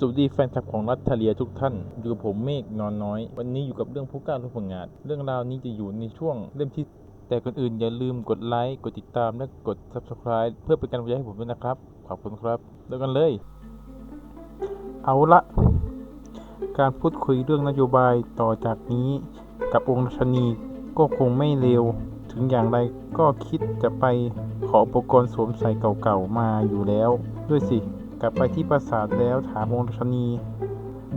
สวัสดีแฟนคลับของรัฐเลียทุกท่าน อยู่กับผมเมฆนอนน้อย วันนี้อยู่กับเรื่องผู้กล้าทุกผลงาน เรื่องราวนี้จะอยู่ในช่วงเล่มที่ แต่ก่อนอื่นอย่าลืมกดไลค์ กดติดตาม และกด subscribe เพื่อเป็นกำลังใจให้ผมด้วยนะครับ ขอบคุณครับเริ่มกันเลย เอาละ การพูดคุยเรื่องนโยบายต่อจากนี้ กับองค์รัชนีก็คงไม่เร็ว ถึงอย่างไรก็คิดจะไปขออุปกรณ์สวมใส่เก่าๆมาอยู่แล้ว ด้วยสิ กลับไปที่ปราสาทแล้วถามองค์รัชนี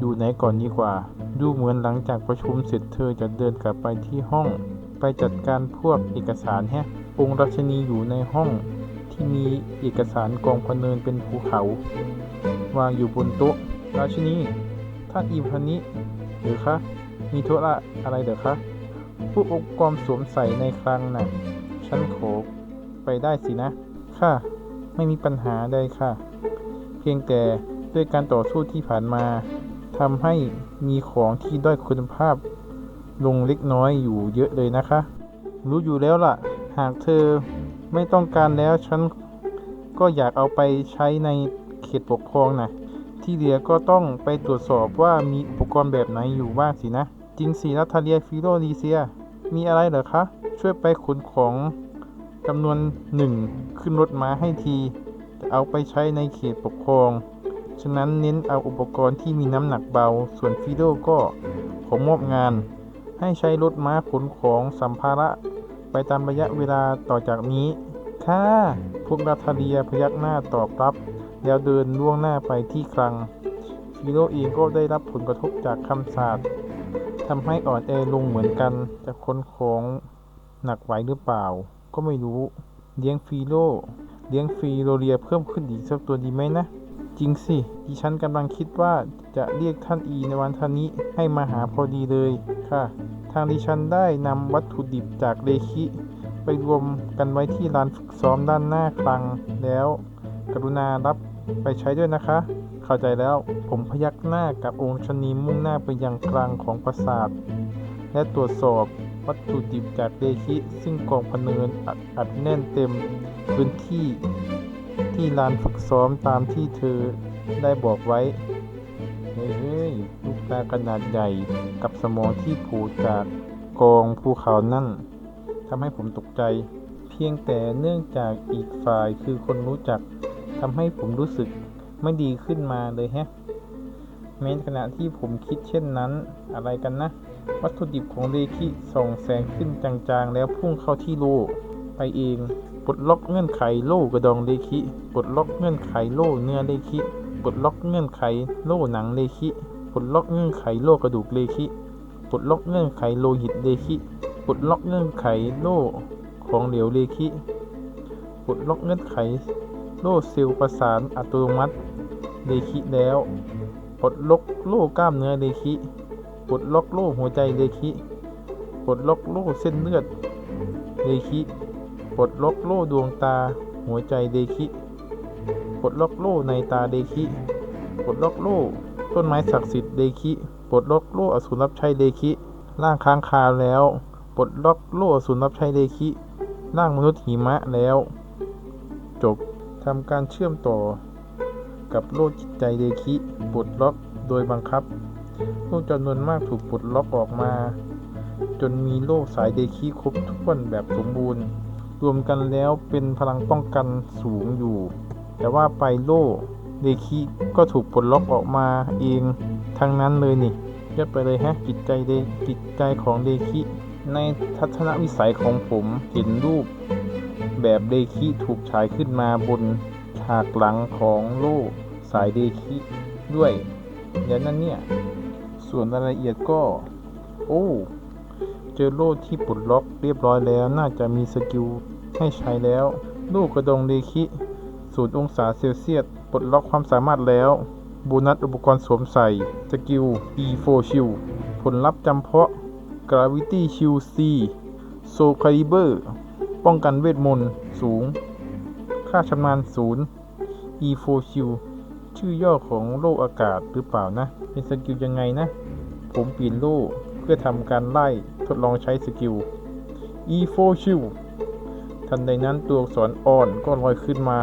ดูไหนก่อนดีกว่า ดูเหมือนหลังจากประชุมเสร็จเธอจะเดินกลับไปที่ห้อง ไปจัดการพวกเอกสารแฮะ องค์ราชนีอยู่ในห้องที่มีเอกสารกองพเนินเป็นภูเขา วางอยู่บนโต๊ะ ราชนีท่านอิมพันนิหรือคะมีธุระอะไรเด้อคะผู้อุปกรณ์สวมใส่ในครั้งน่ะฉันโขไปได้สินะ ค่ะ ไม่มีปัญหาใดค่ะ เพียงแต่ด้วยการต่อสู้ที่ผ่านมาทำให้มีของที่ด้อยคุณภาพ ลงเล็กน้อยอยู่เยอะเลยนะคะ รู้อยู่แล้วล่ะ หากเธอไม่ต้องการแล้วฉันก็อยากเอาไปใช้ในเขตปกครองนะที่เหลือก็ต้องไปตรวจสอบว่ามีอุปกรณ์แบบไหนอยู่บ้างสินะ จริงสินัทเลียฟิโลลีเซีย มีอะไรเหรอคะ ช่วยไปขนของจำนวนหนึ่งขึ้นรถมาให้ที เอาไปใช้ในเขตปกครอง ฉะนั้นเน้นเอาอุปกรณ์ที่มีน้ำหนักเบา ส่วนฟิโดก็ขอมอบงาน ให้ใช้รถม้าขนของสัมภาระ ไปตามระยะเวลาต่อจากนี้ ค่ะพวกนาทาเลียพยักหน้าตอบรับแล้วเดินล่วงหน้าไปที่คลังฟิโลเองก็ได้รับผลกระทบจากคำสาปทำให้อ่อนแอลงเหมือนกันจะขนของหนักไหวหรือเปล่า ก็ไม่รู้เลี้ยงฟิโล เลี้ยงฟิโลเลียเพิ่มขึ้นอีกสักตัวดีไหมนะ จริงสิ ดิฉันกำลังคิดว่าจะเรียกท่านอีในวันทานี้ให้มาหาพอดีเลยค่ะ ทางดิฉันได้นำวัตถุดิบจากเลคิ ไปรวมกันไว้ที่ลานฝึกซ้อมด้านหน้าคลังแล้ว กรุณารับไปใช้ด้วยนะคะ เข้าใจแล้วผมพยักหน้ากับองค์ชนีมุ่งหน้าไปยังกลางของปราสาท และตรวจสอบ วัตถุดิบจากเลคิซึ่งกองพเนินอัดอัดแน่นเต็มพื้นที่ที่ลานฝึกซ้อมตามที่เธอได้บอกไว้ เฮ้ยลูกตาขนาดใหญ่กับสมองที่ผูจากกองภูเขานั่นทำให้ผมตกใจ เพียงแต่เนื่องจากอีกฝ่ายคือคนรู้จักทำให้ผมรู้สึกไม่ดีขึ้นมาเลยแฮะแม้ขณะที่ผมคิดเช่นนั้นอะไรกันนะ วัตถุดิบของเลคิส่องแสงขึ้นจางๆ แล้วพุ่งเข้าที่โลไปเองปลดล็อกเงื่อนไขโล่กระดองเลคิปลดล็อกเงื่อนไขโล่เนื้อเลคิปลดล็อกเงื่อนไขโล่หนังเลคิปลดล็อกเงื่อนไขโล่กระดูกเลคิปลดล็อกเงื่อนไขโลหิตเลคิปลดล็อกเงื่อนไขโล่ของเหลวเลคิปลดล็อกเงื่อนไขโล่เซลล์ประสานอัตโนมัติเลคิแล้วปลดล็อกโล่กล้ามเนื้อเลคิ ปลดล็อกโล่หัวใจเลคิปลดล็อกโล่เส้นเลือดเลคิปลดล็อกโล่ดวงตา หัวใจเดคิปลดล็อกโล่ในตาเดคิปลดล็อกโล่ต้นไม้ศักดิ์สิทธิ์เดคิปลดล็อกโล่อสูรรับใช้เดคิร่างค้างคาวแล้วปลดล็อกโล่อสูรรับใช้เดคิร่างมนุษย์หิมะแล้ว จบทำการเชื่อมต่อกับโล่จิตใจเดคิปลดล็อกโดยบังคับ โล่จำนวนมากถูกปลดล็อกออกมา จนมีโล่สายเดคิครบถ้วนแบบสมบูรณ์ รวมกันแล้วเป็นพลังป้องกันสูงอยู่ แต่ว่าไปโล่เดคิก็ถูกปลดล็อกออกมาเองทั้งนั้นเลยนี่ยอดไปเลยฮะจิตใจเดจิตใจของเดคิในทัศนวิสัยของผมเห็นรูป แบบเดคิถูกฉายขึ้นมาบนฉากหลังของโล่สายเดคิด้วย อย่างนั้นเนี่ย ส่วนรายละเอียดก็ โอ้ เจอโล่ที่ปลดล็อกเรียบร้อยแล้ว น่าจะมีสกิลให้ใช้แล้ว ลูกกระดงเลคิศูนย์องศาเซลเซียส ปลดล็อกความสามารถแล้ว โบนัสอุปกรณ์สวมใส่ สกิล E4 Shield ผลลัพธ์จำเพาะ Gravity Shield C Soul Caliber ป้องกันเวทมนต์สูง ค่าชำนาญศูนย์ E4 Shield ชื่อย่อของโล่อากาศหรือเปล่านะ เป็นสกิลยังไงนะ ผมปีนโล่เพื่อทำการไล่ทดลองใช้สกิล E4 Shield ทันใดนั้นตัวอักษรอ่อนก็ลอยขึ้นมา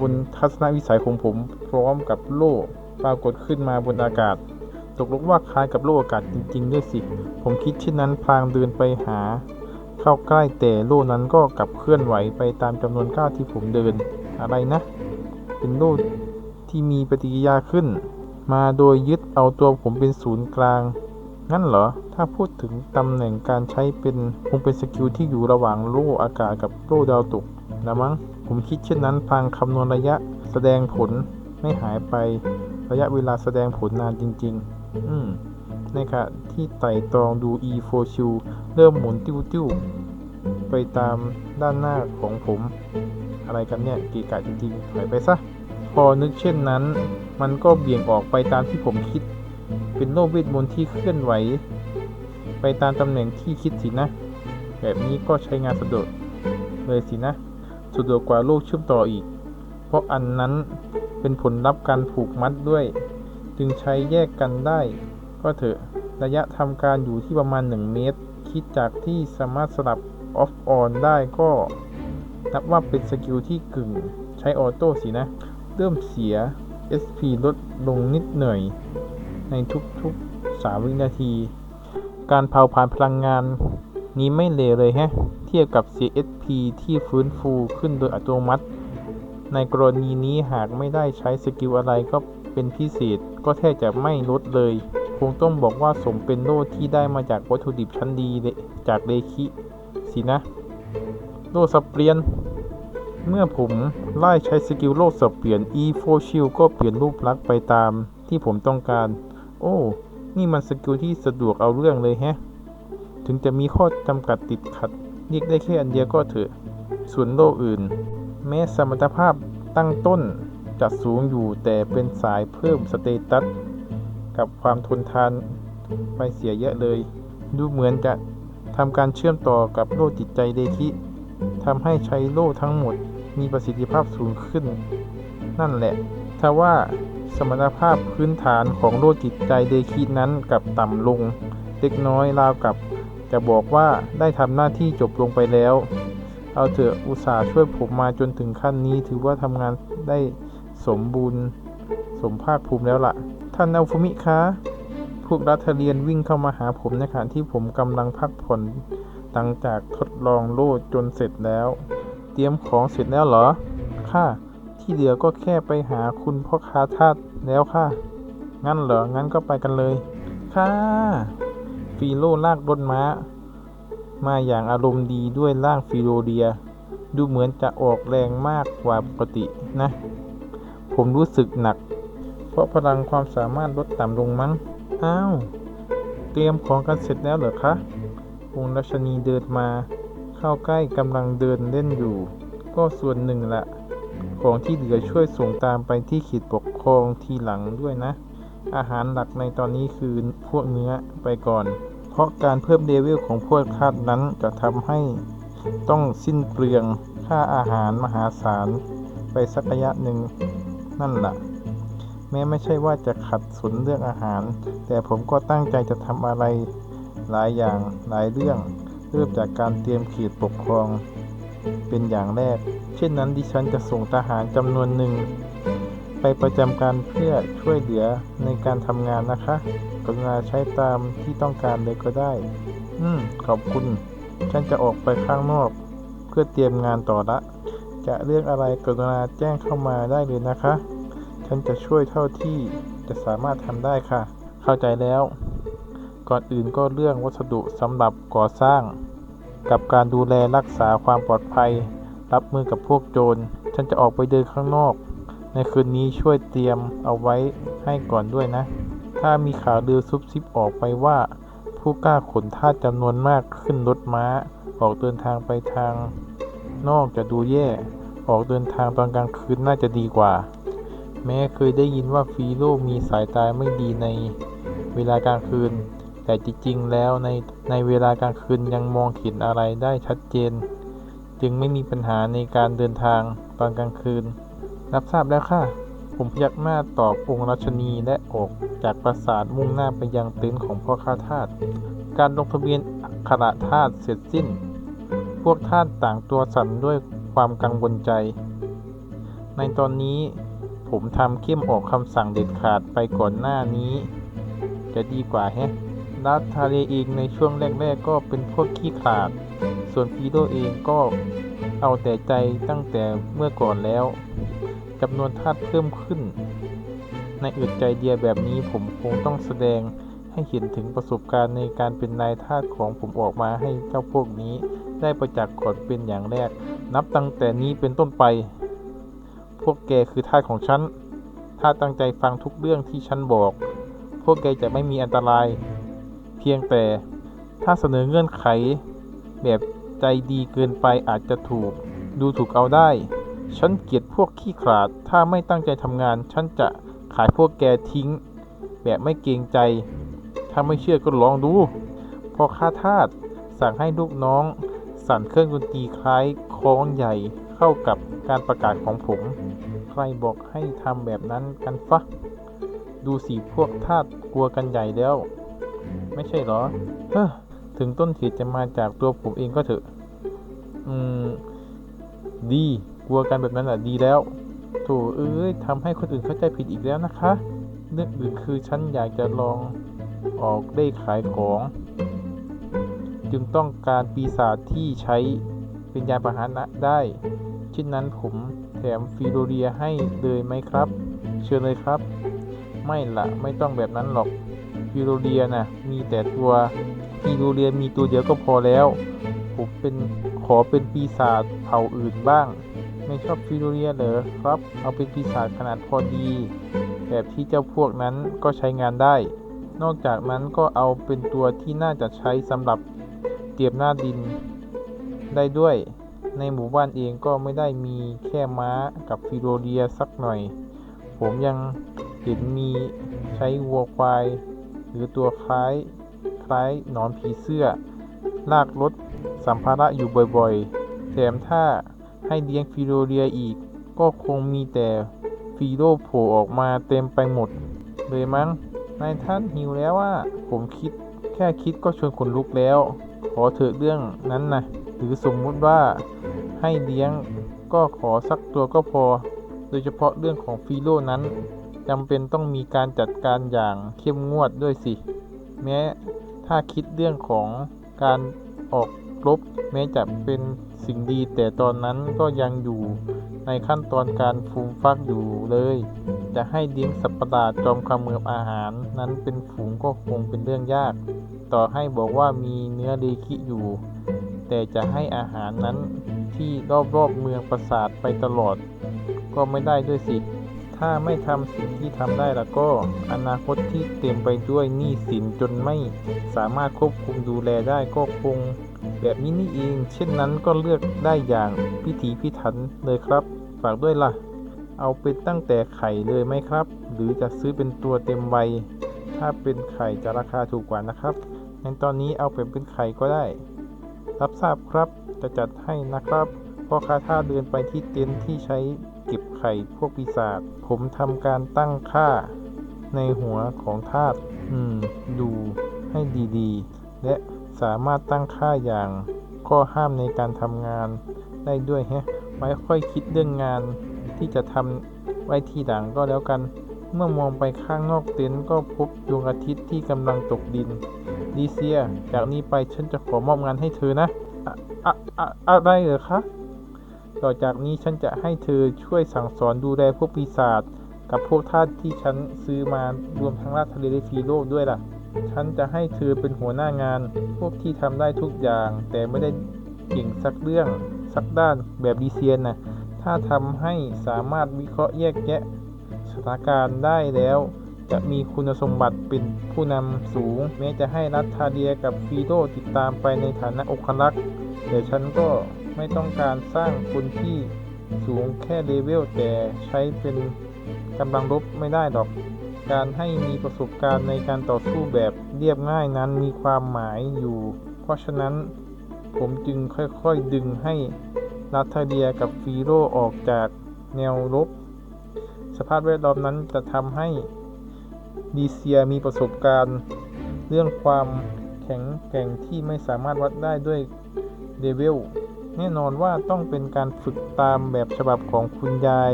บนทัศนวิสัยของผมพร้อมกับโล่ปรากฏขึ้นมาบนอากาศ ตกลงว่าคล้ายกับโลกอากาศจริงๆด้วยสิ ผมคิดเช่นนั้นพลางเดินไปหา เข้าใกล้แต่โล่นั้นก็กลับเคลื่อนไหวไปตามจำนวนก้าวที่ผมเดินอะไรนะ เป็นโล่ ที่มีปฏิกิริยาขึ้น มาโดยยึดเอาตัวผมเป็นศูนย์กลาง งั้นเหรอ ถ้าพูดถึงตำแหน่งการใช้เป็นคงเป็นสกิลที่อยู่ระหว่างโล่อากาศกับโล่ดาวตกนะมั้ง ผมคิดเช่นนั้นพางคำนวณระยะแสดงผลไม่หายไประยะเวลาแสดงผลนานจริง ๆ อืมในขณะที่ไต่ตรองดู e4 ชิวเริ่มหมุนติ้วๆ ไปตามด้านหน้าของผม อะไรกันเนี่ย กีกะจริงๆถอยไปซะ พอนึกเช่นนั้น มันก็เบี่ยงออกไปตามที่ผมคิด เป็นโลกเวทมนต์ที่เคลื่อนไหว ไปตามตำแหน่งที่คิดสินะ แบบนี้ก็ใช้งานสะดวกเลยสินะสะดวกกว่าโลกเชื่อมต่ออีก เพราะอันนั้นเป็นผลลัพธ์การผูกมัดด้วย จึงใช้แยกกันได้ ก็เถอะระยะทำการอยู่ที่ประมาณ 1 เมตร คิดจากที่สามารถสลับออฟออนได้ก็ นับว่าเป็นสกิลที่กึ่งใช้ออโต้สินะ เริ่มเสีย SP ลดลงนิดหน่อย ในทุกๆ 3 วินาที การเผาผลาญพลังงานนี้ไม่เลวเลยแฮะ เทียบกับ CSP ที่ฟื้นฟูขึ้นโดยอัตโนมัติ ในกรณีนี้หากไม่ได้ใช้สกิลอะไรก็เป็นพิเศษ ก็แทบจะไม่ลดเลย คงต้องบอกว่าสมเป็นโล่ที่ได้มาจากวัตถุดิบชั้นดีจากเลคิสินะ โล่สเปลียน เมื่อผมไล่ใช้สกิลโล่สับเปลี่ยน E4 Shield ก็เปลี่ยนรูปลักษณ์ไปตามที่ผมต้องการ โอ้ นี่มันสกิลที่สะดวกเอาเรื่องเลยแฮะ ถึงจะมีข้อจำกัดติดขัดเรียกได้แค่อันเดียวก็เถอะ ส่วนโล่อื่น แม้สมรรถภาพตั้งต้นจะสูงอยู่แต่เป็นสายเพิ่มสเตตัส กับความทนทานไปเสียเยอะเลย ดูเหมือนจะทำการเชื่อมต่อกับโล่จิตใจเดคิทำให้ใช้โล่ทั้งหมด มีประสิทธิภาพสูงขึ้น นั่นแหละ ถ้าว่าสมรรถภาพพื้นฐานของโล่จิตใจเดคินั้นกลับต่ำลง เล็กน้อยราวกับ จะบอกว่าได้ทำหน้าที่จบลงไปแล้ว เอาเถอะอุตส่าห์ช่วยผมมาจนถึงขั้นนี้ ถือว่าทำงานได้สมบูรณ์ สมภาคภูมิแล้วล่ะ ท่านอัลฟุมิคะพวกรัฐเรียนวิ่งเข้ามาหาผมในขณะที่ผมกำลังพักผ่อนหลังจากทดลองโล่จนเสร็จแล้ว รียมของเสร็จแล้วเหรอ ค่ะ ที่เหลือก็แค่ไปหาคุณพ่อค้าทาสแล้วค่ะ งั้นเหรอ งั้นก็ไปกันเลย ค่ะ ฟีโลลากรถม้า มาอย่างอารมณ์ดีด้วยร่างฟิโลเดีย ดูเหมือนจะออกแรงมากกว่าปกตินะ ผมรู้สึกหนัก เพราะพลังความสามารถลดต่ำลงมั้ง อ้าว เตรียมของกันเสร็จแล้วเหรอคะองค์รัชนีเดินมา เข้าใกล้กำลังเดินเล่นอยู่ ก็ส่วนหนึ่งละ ของที่เหลือช่วยส่งตามไปที่ขีดปกครองทีหลังด้วยนะ อาหารหลักในตอนนี้คือพวกเนื้อไปก่อน เพราะการเพิ่มเลเวลของพวกคาดนั้นจะทำให้ต้องสิ้นเปลืองค่าอาหารมหาศาล ไปสักระยะหนึ่งนั่นแหละแม้ไม่ใช่ว่าจะขัดสนเรื่องอาหาร แต่ผมก็ตั้งใจจะทำอะไรหลายอย่างหลายเรื่อง เริ่มจากการเตรียมเขตปกครอง เป็นอย่างแรก เช่นนั้นดิฉันจะส่งทหารจำนวนหนึ่ง ไปประจำการเพื่อช่วยเหลือในการทำงานนะคะ กรุณาใช้ตามที่ต้องการเลยก็ได้ อืม ขอบคุณ ฉันจะออกไปข้างนอก เพื่อเตรียมงานต่อละ จะเรื่องอะไรกรุณาแจ้งเข้ามาได้เลยนะคะ ฉันจะช่วยเท่าที่จะสามารถทำได้ค่ะ เข้าใจแล้ว ก่อนอื่นก็เรื่องวัสดุสำหรับก่อสร้าง กับการดูแลรักษาความปลอดภัย รับมือกับพวกโจร ฉันจะออกไปเดินข้างนอก ในคืนนี้ช่วยเตรียมเอาไว้ให้ก่อนด้วยนะ ถ้ามีข่าวลือซุบซิบออกไปว่า ผู้กล้าขนทาสจำนวนมากขึ้นรถม้า ออกเดินทางไปทาง นอกจะดูแย่ ออกเดินทางตอนกลางคืนน่าจะดีกว่า แม้เคยได้ยินว่าฟีโลมีสายตาไม่ดีในเวลากลางคืน แต่จริงๆแล้วในในเวลากลางคืนยังมองเห็นอะไรได้ชัดเจน จึงไม่มีปัญหาในการเดินทางตอนกลางคืน รับทราบแล้วค่ะ ผมพยักหน้าตอบองค์รัชนีและออกจากปราสาทมุ่งหน้าไปยังเต็นท์ของพ่อข้าทาสการลงทะเบียนอัครทาสเสร็จสิ้น พวกทาสต่างตัวสั่นด้วยความกังวลใจ ในตอนนี้ผผมทำเข้มออกคำสั่งเด็ดขาดไปก่อนหน้านี้ จะดีกว่าแฮะ นัททาเลเองในช่วงแรก ๆ ก็เป็นพวกขี้ขลาด ส่วนฟีโดเองก็เอาแต่ใจตั้งแต่เมื่อก่อนแล้วจำนวนทาสเพิ่มขึ้น ในอึดใจเดียแบบนี้ผมคงต้องแสดงให้เห็นถึงประสบการณ์ในการเป็นนายทาสของผมออกมาให้เจ้าพวกนี้ได้ประจักษ์ก่อนเป็นอย่างแรก นับตั้งแต่นี้เป็นต้นไป พวกแกคือทาสของฉัน ถ้าตั้งใจฟังทุกเรื่องที่ฉันบอก พวกแกจะไม่มีอันตราย เพียงแต่ถ้าเสนอเงื่อนไข แบบใจดีเกินไปอาจจะถูก ดูถูกเอาได้ ฉันเกลียดพวกขี้ขลาด ถ้าไม่ตั้งใจทำงาน ฉันจะขายพวกแกทิ้ง แบบไม่เกรงใจ ถ้าไม่เชื่อก็ลองดู พอข้าทาสสั่งให้ลูกน้อง สั่นเครื่องดนตรีคล้ายคล้องใหญ่เข้ากับการประกาศของผม ใครบอกให้ทำแบบนั้นกันฟะ ดูสิพวกทาสกลัวกันใหญ่แล้ว ไม่ใช่หรอเฮ้อถึงต้นเหตุจะมาจากตัวผมเองก็เถอะ อืม ดี กลัวกันแบบนั้นอะดีแล้ว โถเอ้ยทำให้คนอื่นเข้าใจผิดอีกแล้วนะคะเรื่องอื่นคือฉันอยากจะลองออกได้ขายของ จึงต้องการปีศาจที่ใช้เป็นยานพาหนะได้ เช่นนั้นผมแถมฟิโลเรียให้เลยไหมครับ เชิญเลยครับ ไม่ละไม่ต้องแบบนั้นหรอก ฟิโลเรียนะมีแต่ตัวฟิโลเรียมีตัวเดียวก็พอแล้ว ผมเป็นขอเป็นปีศาจเผ่าอื่นบ้าง ไม่ชอบฟิโลเรียเหรอครับ เอาเป็นปีศาจขนาดพอดี แบบที่เจ้าพวกนั้นก็ใช้งานได้ นอกจากนั้นก็เอาเป็นตัวที่น่าจะใช้สำหรับเตรียมหน้าดินได้ด้วย ในหมู่บ้านเองก็ไม่ได้มีแค่ม้ากับฟิโลเรียสักหน่อย ผมยังเห็นมีใช้วัวควาย หรือตัวคล้ายคล้ายหนอนผีเสื้อ ลากรถสัมภาระอยู่บ่อยๆ แถมถ้าให้เลี้ยงฟิโลเรียอีก ก็คงมีแต่ฟีโดโผล่ออกมาเต็มไปหมด เลยมั้ง นายท่านหิวแล้วว่า ผมคิดแค่คิดก็ชวนขนลุกแล้ว ขอเถอะเรื่องนั้นนะหรือสมมุติว่าให้เลี้ยงก็ขอสักตัวก็พอ โดยเฉพาะเรื่องของฟีโลนั้น จำเป็นต้องมีการจัดการอย่างเข้มงวดด้วยสิ แม้ถ้าคิดเรื่องของการออกรบแม้จะเป็นสิ่งดี แต่ตอนนั้นก็ยังอยู่ในขั้นตอนการฟูมฟักอยู่เลย จะให้เลี้ยงสัตว์ประหลาดจอมขมือบอาหารนั้นเป็นฝูงก็คงเป็นเรื่องยาก ต่อให้บอกว่ามีเนื้อเดคิอยู่ แต่จะให้อาหารนั้นที่รอบๆเมืองปราสาทไปตลอด ก็ไม่ได้ด้วยสิ ถ้าไม่ทำสิ่งที่ทำได้แล้วก็ อนาคตที่เต็มไปด้วยหนี้สินจนไม่สามารถควบคุมดูแลได้ก็คงแบบนี้นี่เอง เช่นนั้นก็เลือกได้อย่างพิถีพิถันเลยครับ ฝากด้วยล่ะ เอาเป็นตั้งแต่ไข่เลยไหมครับ หรือจะซื้อเป็นตัวเต็มใบ ถ้าเป็นไข่จะราคาถูกกว่านะครับงั้นตอนนี้เอาเป็นเป็นไข่ก็ได้ รับทราบครับ จะจัดให้นะครับ พ่อค้าท่าเดินไปที่เต็นท์ที่ใช้เก็บไข่พวกปีศาจผมทำการตั้งค่าในหัวของทาสอืมดูให้ดีๆ และสามารถตั้งค่าอย่างข้อห้ามในการทำงานได้ด้วยฮะไว้ค่อยคิดเรื่องงานที่จะทำไว้ทีหลังก็แล้วกัน เมื่อมองไปข้างนอกเต็นท์ก็พบดวงอาทิตย์ที่กำลังตกดินดีเซีย จากนี้ไปฉันจะขอมอบงานให้เธอนะอะอะอะอะไรเหรอคะ ต่อจากนี้ฉันจะให้เธอช่วยสั่งสอนดูแลพวกปีศาจกับพวกทาสที่ฉันซื้อมารวมทั้งราชเลและฟีโลด้วยล่ะ ฉันจะให้เธอเป็นหัวหน้างาน พวกที่ทำได้ทุกอย่าง แต่ไม่ได้เก่งสักเรื่องสักด้านแบบดีเซียนนะถ้าทำให้สามารถวิเคราะห์แยกแยะสถานการณ์ได้แล้ว จะมีคุณสมบัติเป็นผู้นำสูง แม้จะให้รัฐทาเดียกับฟีโดติดตามไปในฐานะองครักษ์แต่ฉันก็ ไม่ต้องการสร้างคนที่สูงแค่เลเวลแต่ใช้เป็นกำลังรบไม่ได้หรอก การให้มีประสบการณ์ในการต่อสู้แบบเรียบง่ายนั้นมีความหมายอยู่ เพราะฉะนั้นผมจึงค่อยๆดึงให้รัฐเดียกับฟีโรออกจากแนวรบสภาพแวดล้อมนั้นจะทำให้ดีเซียมีประสบการณ์ เรื่องความแข็งแกร่งที่ไม่สามารถวัดได้ด้วยเลเวล แน่นอนว่าต้องเป็นการฝึกตามแบบฉบับของคุณยาย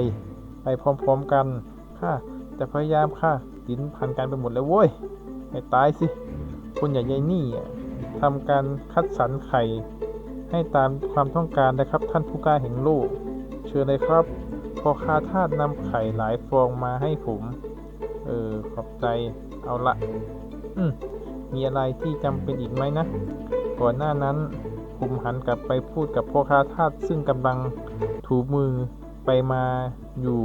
ไปพร้อมๆกันค่ะจะพยายามค่ะลิ้นพันกันไปหมดแล้วโว้ยให้ตายสิคนอย่างยายนี่ทำการคัดสรรไข่ ให้ตามความต้องการนะครับ ท่านผู้กล้าแห่งโลก เชิญเลยครับ พอคาทาสนำไข่หลายฟองมาให้ผม เออขอบใจเอาละอืมมีอะไรที่จำเป็นอีกไหมนะ ก่อนหน้านั้น ผมหันกลับไปพูดกับพ่อค้าทาสซึ่งกำลังถูมือไปมาอยู่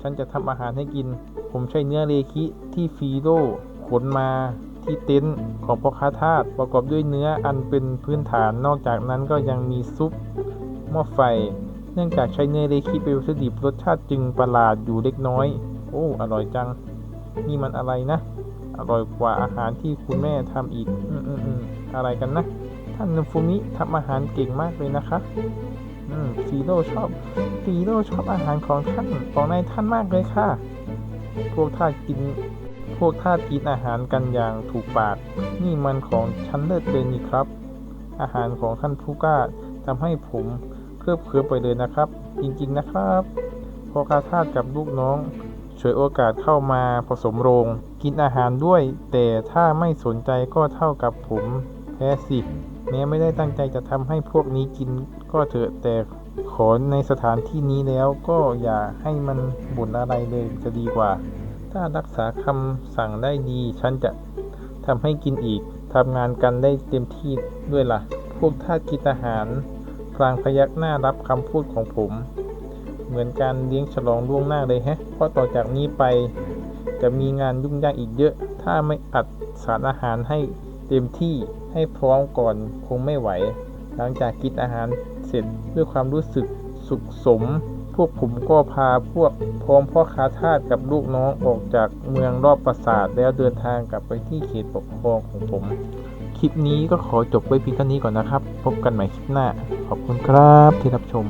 ฉันจะทำอาหารให้กิน ผมใช้เนื้อเลคิที่ฟีโดขนมาที่เต็นท์ของพ่อค้าทาสประกอบด้วยเนื้ออันเป็นพื้นฐานนอกจากนั้นก็ยังมีซุปหม้อไฟ เนื่องจากใช้เนื้อเลคิเป็นวัตถุดิบรสชาติจึงประหลาดอยู่เล็กน้อย โอ้ อร่อยจัง นี่มันอะไรนะ อร่อยกว่าอาหารที่คุณแม่ทำอีก อืมอืมอืมอะไรกันนะ ท่านนูฟูมิทำอาหารเก่งมากเลยนะคะ อืมฟีโร่ชอบฟีโร่ชอบอาหารของท่านของนายท่านมากเลยค่ะ พวกท่าสกิน พวกท่าสกินอาหารกันอย่างถูกปาก นี่มันของชั้นเลิศเลยนี่ครับ อาหารของท่านผู้กล้าทำให้ผมเคลือบเคลือไปเลยนะครับ จริงๆนะครับพอคาทาสกับลูกน้องฉวยโอกาสเข้ามาผสมโรง กินอาหารด้วย แต่ถ้าไม่สนใจก็เท่ากับผม แพ้สิ แม้ไม่ได้ตั้งใจจะทำให้พวกนี้กินก็เถอะแต่ขอในสถานที่นี้แล้วก็อย่าให้มันบ่นอะไรเลยจะดีกว่า ถ้ารักษาคำสั่งได้ดี ฉันจะทำให้กินอีกทำงานกันได้เต็มที่ด้วยล่ะ พวกทาสกินอาหารพลางพยักหน้ารับคำพูดของผม เหมือนการเลี้ยงฉลองล่วงหน้าเลยแฮะ เพราะต่อจากนี้ไป จะมีงานยุ่งยากอีกเยอะ ถ้าไม่อัดสารอาหารให้ เต็มที่ให้พร้อมก่อนคงไม่ไหว หลังจากกินอาหารเสร็จด้วยความรู้สึกสุขสม พวกผมก็พาพวกพร้อมพ่อค้าทาสกับลูกน้องออกจากเมืองรอบปราสาทแล้วเดินทางกลับไปที่เขตปกครองของผม คลิปนี้ก็ขอจบไว้เพียงเท่านี้ก่อนนะครับ พบกันใหม่คลิปหน้า ขอบคุณครับที่รับชม